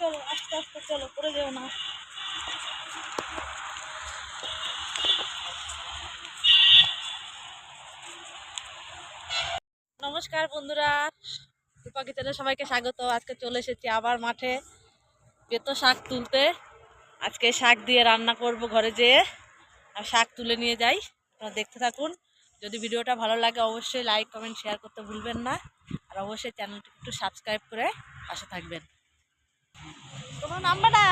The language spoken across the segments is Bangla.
চলো, আস্তে আস্তে চলো, পড়ে যেও না। নমস্কার বন্ধুরা, রূপা কিচেনে সবাইকে স্বাগত। আজকে চলে এসেছি আবার মাঠে বেতো শাক তুলতে। আজকে শাক দিয়ে রান্না করব ঘরে যেয়ে। আর শাক তুলে নিয়ে যাই, আপনারা দেখতে থাকুন। যদি ভিডিওটা ভালো লাগে, অবশ্যই লাইক কমেন্ট শেয়ার করতে ভুলবেন না। আর অবশ্যই চ্যানেলটি একটু সাবস্ক্রাইব করে পাশে থাকবেন। তোমার নাম্বারটা?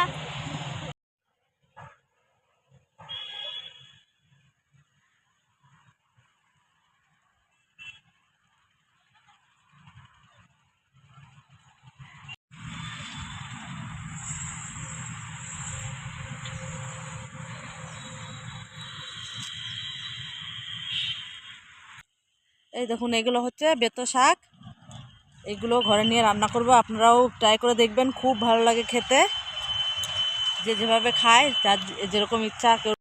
এই দেখুন এগুলো হচ্ছে বেতো শাক। এগুলো ঘরে নিয়ে রান্না করব। আপনারাও ট্রাই করে দেখবেন, খুব ভালো লাগে খেতে। যে যেভাবে খায় যার যেরকম ইচ্ছা কেউ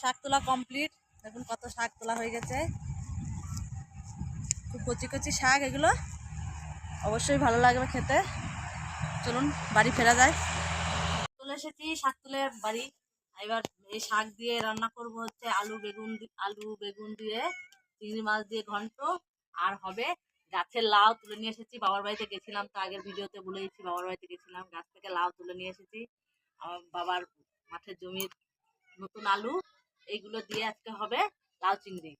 শাক তোলা কমপ্লিট দেখুন কত শাক তোলা হয়ে গেছে। খুব কচি কচি শাক এগুলো। অবশ্যই ভালো লাগবে খেতে। চলুন, বাড়ি ফেরা যায়। চলে এসেছি শাক তুলে বাড়ি। এবার এই শাক দিয়ে রান্না করব হচ্ছে আলু বেগুন আলু বেগুন দিয়ে, চিংড়ি মাছ দিয়ে ঘন্ট। আর হবে গাছের লাউ তুলে নিয়ে এসেছি। বাবার বাড়িতে গেছিলাম তো আগের ভিডিওতে বলেইছি বাবার বাড়িতে গেছিলাম। গাছ থেকে লাউ তুলে নিয়ে এসেছি। আমার বাবার মাঠের জমির নতুন আলু। এইগুলো দিয়ে আজকে হবে লাউ চিংড়ি।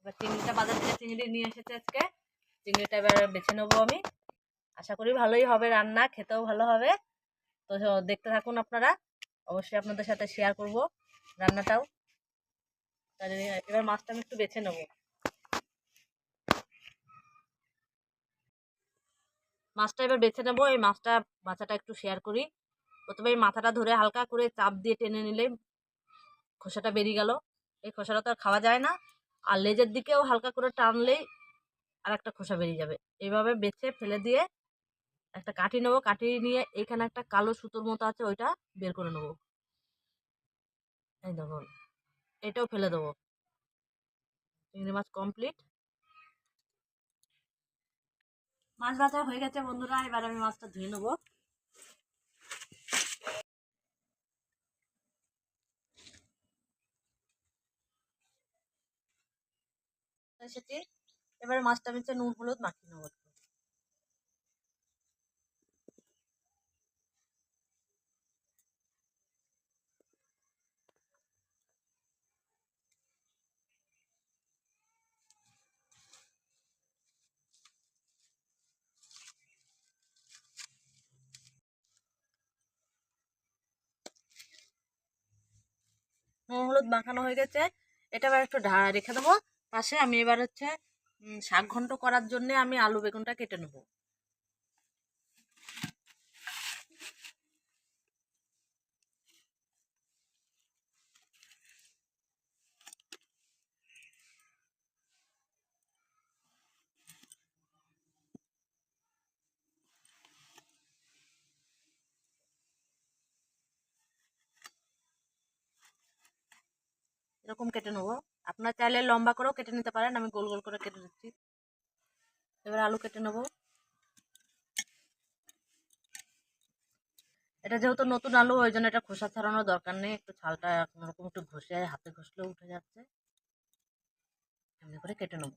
এবার চিংড়িটা বাজার থেকে চিংড়ি নিয়ে এসেছে আজকে। চিংড়িটা এবার বেছে নেব আমি। আশা করি ভালোই হবে রান্না, খেতেও ভালো হবে। তো দেখতে থাকুন আপনারা। অবশ্যই আপনাদের সাথে শেয়ার করব রান্নাটাও। এবার মাছটা আমি একটু বেছে নেব। মাছটা এবার বেছে নেব। এই মাছটা বাচ্চাটা একটু শেয়ার করি। প্রথমে মাথাটা ধরে হালকা করে চাপ দিয়ে টেনে নিলে খোসাটা বেরিয়ে গেল। এই খোসাটা তো আর খাওয়া যায় না। আর লেজের দিকেও হালকা করে টানলেই আর একটা খোসা বেরিয়ে যাবে। এইভাবে বেছে ফেলে দিয়ে একটা কাঠি নেব। কাঠি নিয়ে এখানে একটা কালো সুতোর মতো আছে, ওইটা বের করে নেব। এই দেখুন, এটাও ফেলে দেবো। চিংড়ি মাছ কমপ্লিট মাছ ভাজা হয়ে গেছে বন্ধুরা, এবার আমি মাছটা ধুয়ে নেব। এসেছি। এবারে মাছটা আমি নুন, হলুদ মাখিয়ে নেব নুন, হলুদ মাখানো হয়ে গেছে। এটা আবার একটু ঢা রেখে দেবো। পাশে আমি এবার হচ্ছে শাক ঘন্ট করার জন্য আমি আলু বেগুনটা কেটে নেব। এরকম কেটে নেব। আপনার চাইলে লম্বা করেও কেটে নিতে পারেন, আমি গোল গোল করে কেটে দিচ্ছি। এবার আলু কেটে নেব। এটা যেহেতু নতুন আলু, ওই জন্য এটা খোসা ছাড়ানোর দরকার নেই, একটু ছালটা কোনোরকম একটু ঘষে হাতে ঘষলেও উঠে যাচ্ছে। এমনি করে কেটে নেব।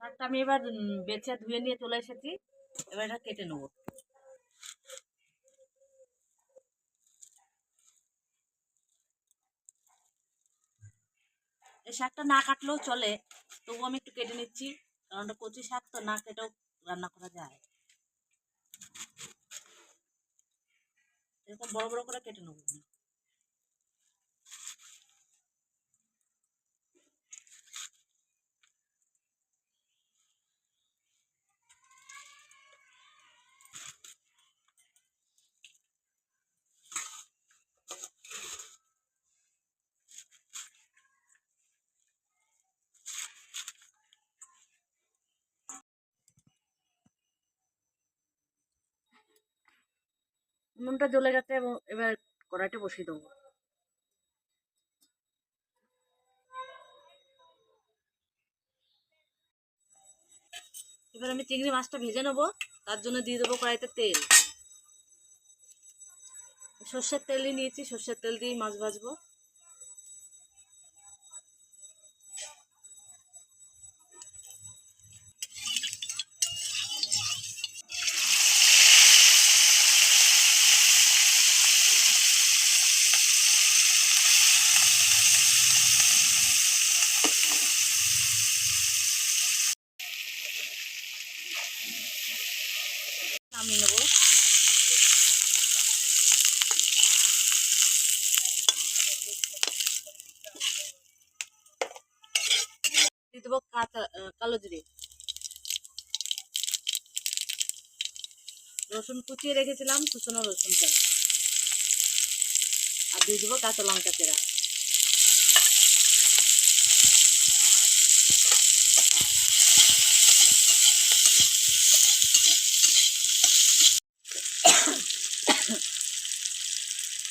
শাকটা আমি এবার বেছে ধুয়ে নিয়ে চলে এসেছি। এবার এটা কেটে নেব। এই শাকটা না কাটলেও চলে, তবুও আমি একটু কেটে নিচ্ছি। কারণ ওটা কচি শাক, তো না কেটেও রান্না করা যায়। এরকম বড় বড় করে কেটে নেব। নুনটা জ্বলে গেছে এবং এবার কড়াইটা বসিয়ে দেবো। এবার আমি চিংড়ি মাছটা ভেজে নেব। তার জন্য দিয়ে দেবো কড়াইতে তেল। সর্ষের তেলই নিয়েছি, সর্ষের তেল দিয়েই মাছ ভাজবো। নামিয়ে নেব। দেবো কাঁচা রসুন কুচিয়ে রেখেছিলাম, কুচনো রসুনটা। আর দিয়ে দেবো কাঁচা লঙ্কা চেরা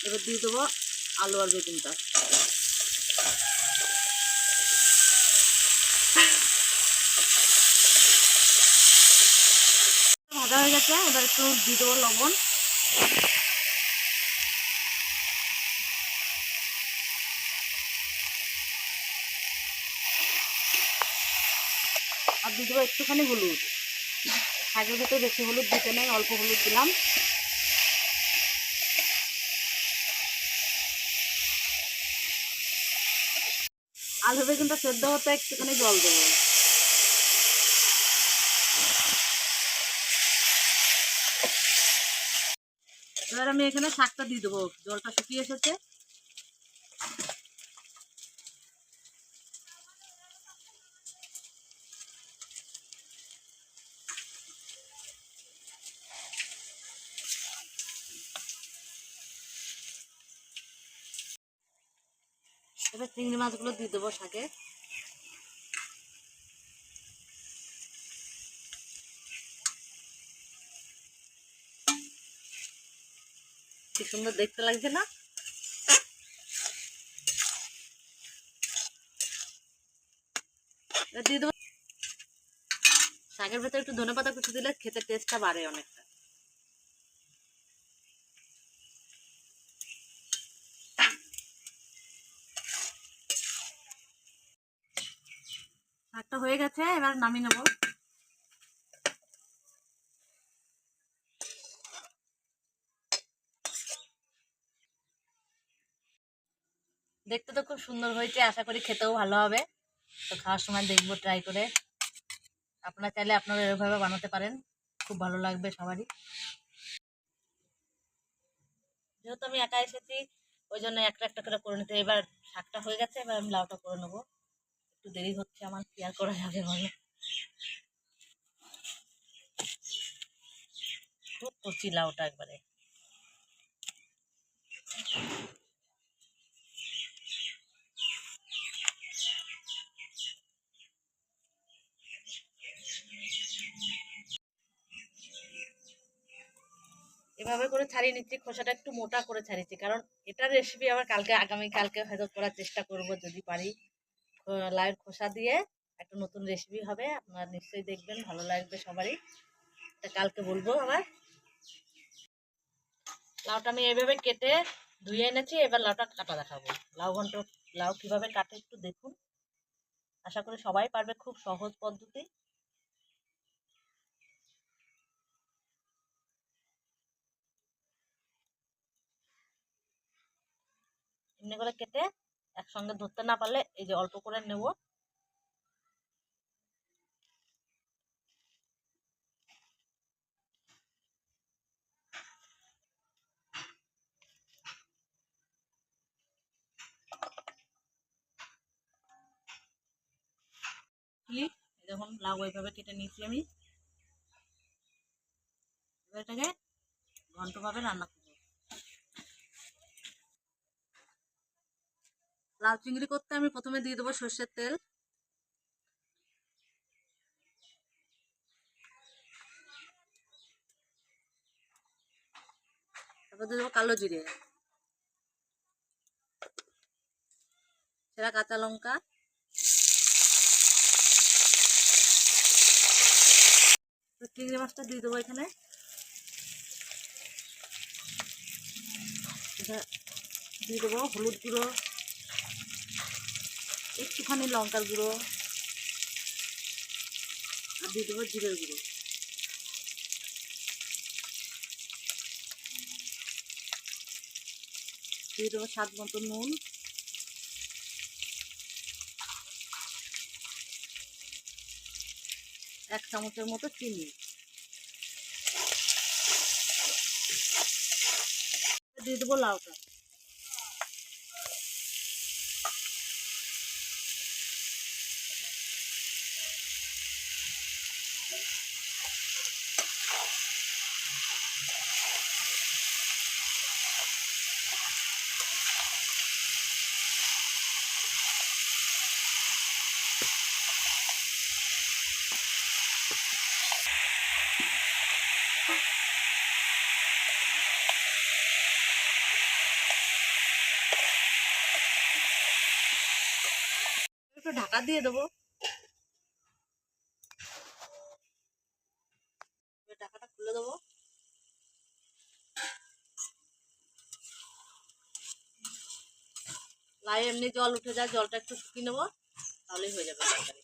এবার দিয়ে দেবো আলু আর বেগুনটা। ভাজা হয়ে গেছে, এবার একটু দিয়ে দেবো লবণ। আর দিয়ে দেবো একটুখানি হলুদ। শাকের ভেতরে বেশি হলুদ দিতে নেই, অল্প হলুদ দিলাম। আলু বেগুনটা সেদ্ধ হতে একটুখানি জল দেবো। এবার আমি এখানে শাকটা দিয়ে দেবো। জলটা শুকিয়ে এসেছে। চিংড়ি মাছগুলো দিয়ে দেবো শাকে। কি সুন্দর দেখতে লাগছে না? দিয়ে দেবো শাকের ভেতরে একটু ধনে পাতা কুচি দিলে খেতে টেস্টটা বাড়ে অনেকটা। শাকটা হয়ে গেছে, এবার নামিয়ে নেব। দেখতে তো খুব সুন্দর হয়েছে, আশা করি খেতেও ভালো হবে। তো খাওয়ার সময় দেখব ট্রাই করে। আপনারা চাইলে আপনারা এভাবে বানাতে পারেন, খুব ভালো লাগবে সবারই। যেহেতু আমি একা এসেছি, ওই জন্য একটা একটা করে করে নিতে, এবার শাকটা হয়ে গেছে, এবার আমি লাউটা করে নেব। একটু দেরি হচ্ছে, আমার কি আর করা যাবে বলো? খুব লাউটা একবারে। এভাবে করে ছাড়িয়ে নিচ্ছি, খোসাটা একটু মোটা করে ছাড়িয়েছি, কারণ এটার রেসিপি আবার কালকে আগামী কালকে হয়তো করার চেষ্টা করব যদি পারি। লাউয়ের খোসা দিয়ে একটা নতুন রেসিপি হবে। আপনারা নিশ্চয়ই দেখবেন, ভালো লাগবে সবারই। কালকে বলব আবার। লাউটা আমি এভাবে কেটে ধুয়ে এনেছি, এবার লাউটা কাটা দেখাবো। লাউ ঘন্ট, লাউ কীভাবে কাটে একটু দেখুন। আশা করি সবাই পারবে খুব সহজ পদ্ধতি। এমনি করে কেটে একসঙ্গে ধরতে না পারলে এই যে অল্প করে নেব। দেখুন লাউ এইভাবে কেটে নিয়েছি আমি এটাকে ঘন্টভাবে রান্না লাউ চিংড়ি করতে আমি প্রথমে দিয়ে দেবো সর্ষের তেল। তারপর দিয়ে দেবো কালো জিরে। সেরা কাঁচা লঙ্কা। চিংড়ি মাছটা দিয়ে দেবো এখানে। দিয়ে দেবো হলুদ গুঁড়ো। একটুখানি লঙ্কার গুঁড়ো আর দিয়ে দেবো জিরের গুঁড়ো। দিয়ে দেবো স্বাদ মতো নুন। এক চামচের মতো চিনি। দিয়ে দেবো লাউটা। ঢাকা দিয়ে দেবো এবার ঢাকাটা খুলে দেবো লাই এমনি জল উঠে যায়, জলটা একটু শুকিয়ে নেব, তাহলেই হয়ে যাবে তরকারি।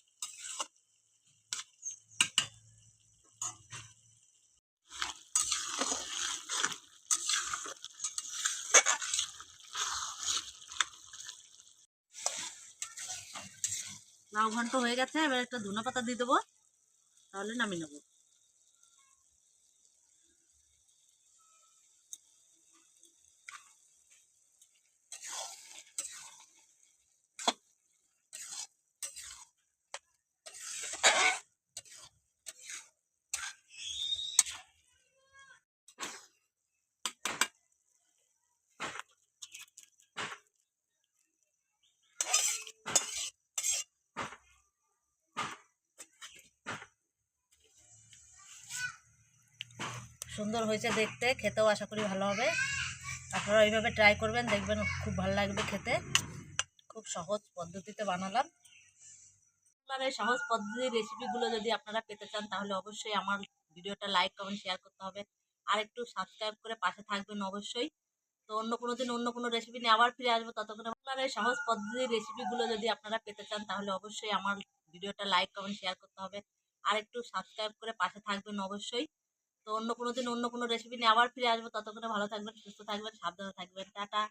লাউ ঘন্ট হয়ে গেছে, এবার একটা ধনে পাতা দিয়ে দেবো, তাহলে নামিয়ে নেব। সুন্দর হয়েছে দেখতে, খেতেও আশা করি ভালো হবে। আপনারা এইভাবে ট্রাই করবেন, দেখবেন খুব ভালো লাগবে খেতে। খুব সহজ পদ্ধতিতে বানালাম। আপনার এই সহজ পদ্ধতির রেসিপিগুলো যদি আপনারা পেতে চান, তাহলে অবশ্যই আমার ভিডিওটা লাইক কমেন্ট শেয়ার করতে হবে। আর একটু সাবস্ক্রাইব করে পাশে থাকবেন অবশ্যই। তো অন্য কোনো দিন অন্য কোনো রেসিপি নিয়ে আবার ফিরে আসব ততক্ষণে। আপনার এই সহজ পদ্ধতির রেসিপিগুলো যদি আপনারা পেতে চান, তাহলে অবশ্যই আমার ভিডিওটা লাইক কমেন্ট শেয়ার করতে হবে। আর একটু সাবস্ক্রাইব করে পাশে থাকবেন অবশ্যই। তো অন্য কোনো দিন অন্য কোনো রেসিপি নিয়ে আবার ফিরে আসব। ততক্ষণে ভালো থাকবেন, সুস্থ থাকবেন, সাবধানে থাকবেন। টাটা।